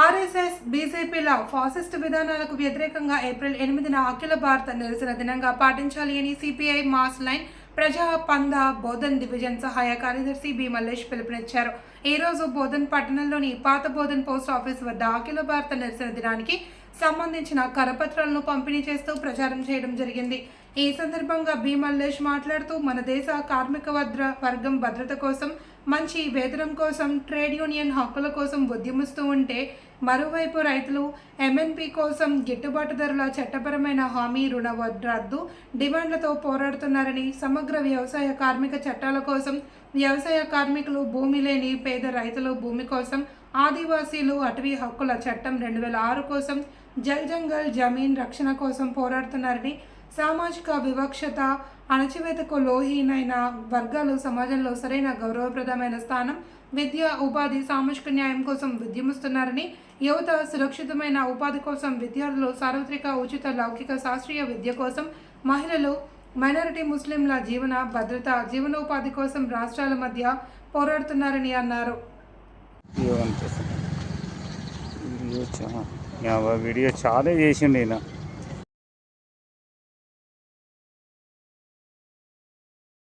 RSS బీజేపీల fascist విధానాలకు వ్యతిరేకంగా April ఎనిమిదిన అఖిల భారత నిరసన దినంగా పాటించాలి అని సిపిఐ మాస్ లైన్ ప్రజా పంద బోధన్ డివిజన్ సహాయ కార్యదర్శి బి మల్లేష్ పిలుపునిచ్చారు. ఈ రోజు బోధన్ పట్టణంలోని పాత బోధన్ పోస్ట్ ఆఫీస్ వద్ద అఖిల భారత నిరసన దినానికి సంబంధించిన కరపత్రాలను పంపిణీ చేస్తూ ప్రచారం చేయడం జరిగింది. ఈ సందర్భంగా భీమల్లేష్ మాట్లాడుతూ మన దేశ కార్మిక భద్ర వర్గం భద్రత కోసం మంచి వేతనం కోసం ట్రేడ్ యూనియన్ హక్కుల కోసం ఉద్యమిస్తూ ఉంటే మరోవైపు రైతులు ఎంఎన్పి కోసం గిట్టుబాటు ధరల చట్టపరమైన హామీ రుణ రద్దు డిమాండ్లతో పోరాడుతున్నారని సమగ్ర వ్యవసాయ కార్మిక చట్టాల కోసం వ్యవసాయ కార్మికులు భూమి లేని పేద రైతులు భూమి కోసం ఆదివాసీలు అటవీ హక్కుల చట్టం రెండు వేల ఆరు కోసం జల్ జంగల్ జమీన్ రక్షణ కోసం పోరాడుతున్నారని సామాజిక వివక్షత అణచివేతకు లోహీనైన వర్గాలు సమాజంలో సరైన గౌరవప్రదమైన స్థానం విద్య ఉపాధి సామాజిక న్యాయం కోసం ఉద్యమిస్తున్నారని యువత సురక్షితమైన ఉపాధి కోసం విద్యార్థులు సార్వత్రిక ఉచిత లౌకిక శాస్త్రీయ విద్య కోసం మహిళలు మైనారిటీ ముస్లింల జీవన భద్రత జీవనోపాధి కోసం రాష్ట్రాల మధ్య పోరాడుతున్నారని అన్నారు. వీడియో చాలా వీడియో చా వీడియో చాలా చేసిండు ఈయన.